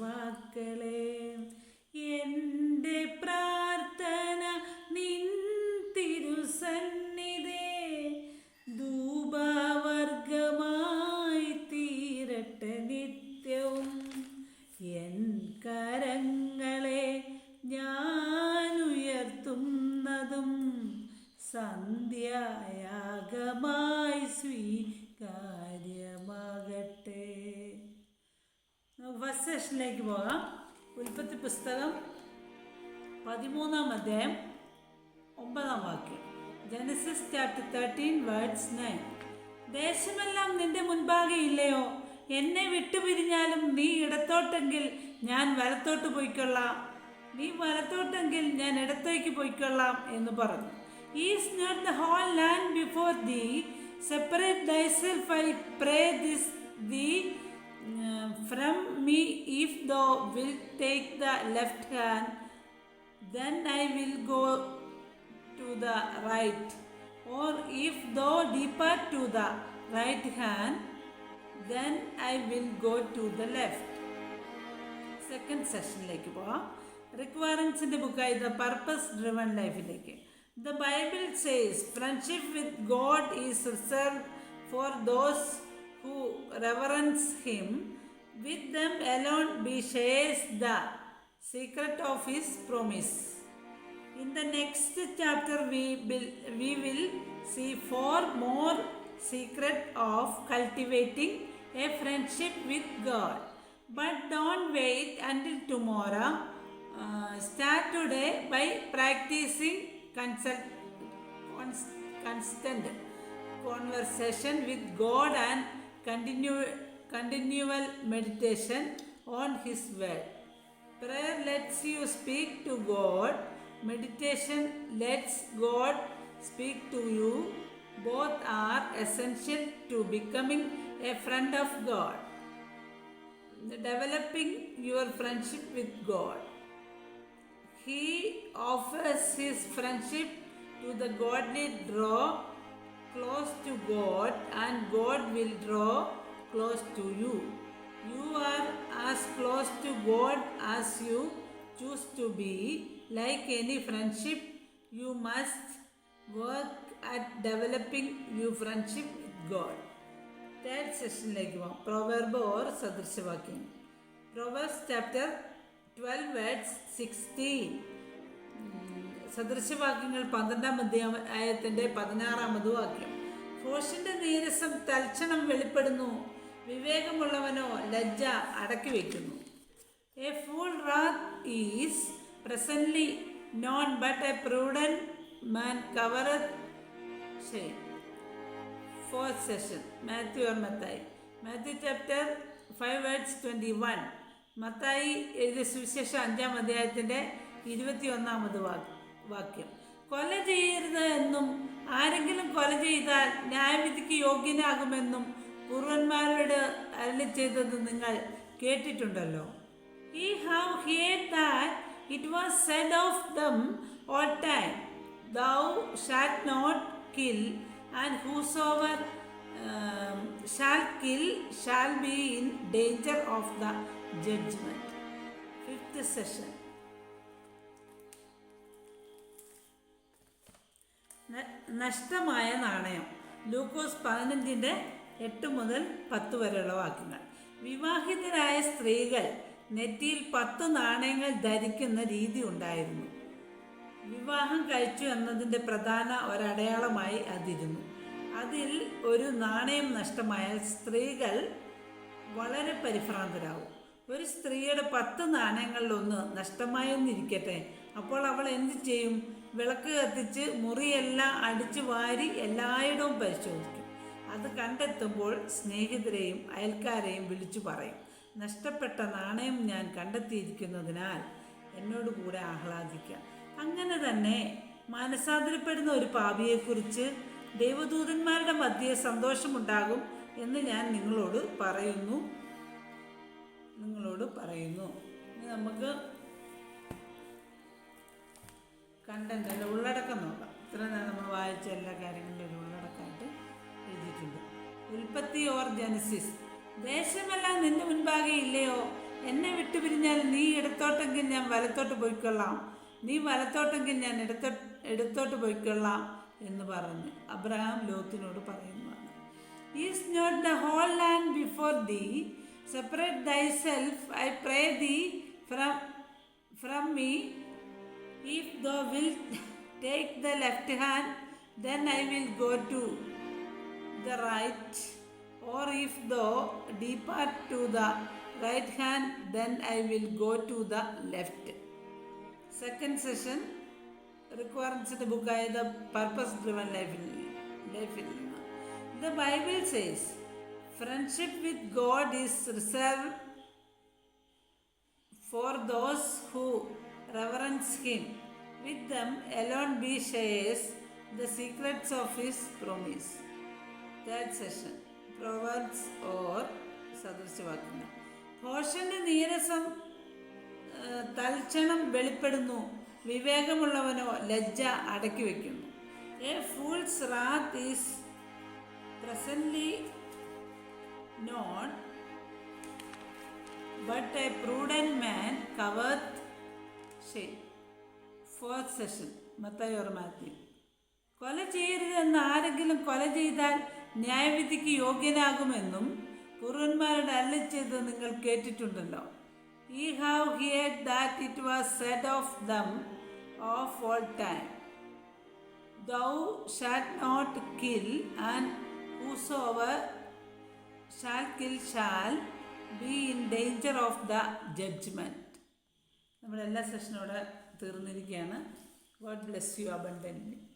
വാക്കളെ സെഷനിലേക്ക് പോകാം. ഉൽപ്പത്തി പുസ്തകം പതിമൂന്നാം അധ്യായം ഒമ്പതാം വാക്യം. Genesis chapter thirteen verse nine ദേശമെല്ലാം നിന്റെ മുൻപാകെ ഇല്ലയോ? എന്നെ വിട്ടുപിരിഞ്ഞാലും നീ ഇടത്തോട്ടെങ്കിൽ ഞാൻ വലത്തോട്ട് പോയിക്കൊള്ളാം. നീ വലത്തോട്ടെങ്കിൽ ഞാൻ ഇടത്തേക്ക് പോയിക്കൊള്ളാം എന്ന് പറഞ്ഞു. Is not the whole land before thee separate thyself I pray this thee From me if thou will take the left hand then I will go to the right. Or if thou depart to the right hand, then I will go to the left. Second സെഷനിലേക്ക് പോവാം റിക്വയർമെൻസിൻ്റെ ബുക്കായി the purpose driven ലൈഫിലേക്ക് the Bible says friendship with God is reserve for those who reverence him, with them alone he shares the secret of his promise. In the next chapter, we will, we will see four more secret of cultivating a friendship with God. But don't wait until tomorrow. Uh, start today by practicing consult, constant conversation with God and continue, continual meditation on His word. Prayer lets you speak to God. Meditation lets God speak to you. Both are essential to becoming a friend of God. Developing your friendship with God. He offers his friendship to the godly draw close to God and God will draw close to you. You are as close to God as you choose to be. Like any friendship, you must work at developing your friendship with God. Third സെഷനിലേക്ക് പോകാം പ്രൊവർബ് or സദൃശവാക്യം Proverbs chapter twelve words sixteen സദൃശവാക്യങ്ങൾ പന്ത്രണ്ടാം അധ്യായത്തിന്റെ പതിനാറാമത് വാക്യം. ഫോഷിന്റെ നീരസം തൽക്ഷണം വെളിപ്പെടുന്നു. വിവേകമുള്ളവനോ ലജ്ജ അടക്കി വയ്ക്കുന്നു a fool wrath is presently known but a prudent man covereth shame fourth session Matthew or Mathai Matthew chapter five verse twenty one Mathai എഴുതിയ സുവിശേഷം അഞ്ചാം അധ്യായത്തിന്റെ ഇരുപത്തി ഒന്നാമത് വാക്യം. കൊല ചെയ്യരുത് എന്നും ആരെങ്കിലും കൊല ചെയ്താൽ ന്യായവിധിക്ക് യോഗ്യനാകുമെന്നും പൂർവന്മാരോട് അരളി ചെയ്തത് നിങ്ങൾ കേട്ടിട്ടുണ്ടല്ലോ. Ye have heard that it was said of them old time thou shalt not kill and whosoever shall kill shall be in danger of the judgement fifth session നഷ്ടമായ നാണയം. ലൂക്കോസ് പതിനഞ്ചിന്റെ എട്ട് മുതൽ പത്ത് വരെയുള്ള വാക്യങ്ങൾ. വിവാഹിതരായ സ്ത്രീകൾ നെറ്റിയിൽ പത്ത് നാണയങ്ങൾ ധരിക്കുന്ന രീതി ഉണ്ടായിരുന്നു. വിവാഹം കഴിച്ചു എന്നതിന്റെ പ്രധാന ഒരടയാളമായി അതിരുന്നു. അതിൽ ഒരു നാണയം നഷ്ടമായാൽ സ്ത്രീകൾ വളരെ പരിഭ്രാന്തരാകും. ഒരു സ്ത്രീയുടെ പത്ത് നാണയങ്ങളിലൊന്ന് നഷ്ടമായെന്നിരിക്കട്ടെ അപ്പോൾ അവൾ എന്ത് ചെയ്യും? വിളക്ക് കത്തിച്ച് മുറിയെല്ലാം അടിച്ചു വാരി എല്ലായിടവും പരിശോധിക്കും. അത് കണ്ടെത്തുമ്പോൾ സ്നേഹിതരെയും അയൽക്കാരെയും വിളിച്ചു പറയും. നഷ്ടപ്പെട്ട നാണയം ഞാൻ കണ്ടെത്തിയിരിക്കുന്നതിനാൽ എന്നോട് കൂടെ ആഹ്ലാദിക്കാം. അങ്ങനെ തന്നെ മാനസാന്തരപ്പെടുന്ന ഒരു പാപിയെക്കുറിച്ച് ദൈവദൂതന്മാരുടെ മധ്യേ സന്തോഷമുണ്ടാകും എന്ന് ഞാൻ നിങ്ങളോട് പറയുന്നു. നിങ്ങളോട് പറയുന്നു. നമുക്ക് കണ്ടന്റ് അല്ല ഉള്ളടക്കം നോക്കാം. ഇത്ര നമ്മൾ വായിച്ച എല്ലാ കാര്യങ്ങളിലും ഒരു ഉള്ളടക്കമായിട്ട് എഴുതിയിട്ടുണ്ട്. ഉൽപ്പത്തി ഓർ ജനസിസ് ദേശമെല്ലാം നിന്റെ മുൻപാകെ ഇല്ലയോ? എന്നെ വിട്ടുപിരിഞ്ഞാൽ നീ ഇടത്തോട്ടെങ്കിൽ ഞാൻ വലത്തോട്ട് പോയിക്കൊള്ളാം. നീ വലത്തോട്ടെങ്കിൽ ഞാൻ ഇടത്തോ ഇടത്തോട്ട് പോയിക്കൊള്ളാം എന്ന് പറഞ്ഞ് അബ്രഹാം ലോത്തിനോട് പറയുന്നതാണ്. Is not the whole land before thee separate thyself I pray thee from from me If thou wilt take the left hand, then I will go to the right, or if thou depart to the right hand, then I will go to the left. Second session റിക്വയർമെൻസിൻ്റെ ബുക്കായ the purpose driven ലൈഫിൽ ലൈഫിൽ നിന്ന് the Bible says friendship with God is reserve for those who reverence him. With them alone be shares the secrets of his promise. Third session Proverbs or സദൃശവാക്യങ്ങൾ ഭോഷന്റെ നീരസം തൽക്ഷണം വെളിപ്പെടുന്നു വിവേകമുള്ളവനോ ലജ്ജ അടക്കി വയ്ക്കുന്നു a fool's wrath is presently not but a prudent man covereth shame. Fourth session Mathai or Matthew കൊല ചെയ്യരുതെന്ന് ആരെങ്കിലും കൊല ചെയ്താൽ ന്യായവിധിക്ക് യോഗ്യനാകുമെന്നും പൂർവന്മാരുടെ അല്ലിച്ചത് നിങ്ങൾ കേട്ടിട്ടുണ്ടല്ലോ. Ye have heard that it was said of them of old time thou shalt not kill and whosoever shall kill shall be in danger of the judgment നമ്മുടെ എല്ലാ സെഷനോടെ തീർന്നിരിക്കുകയാണ്. God bless you abundant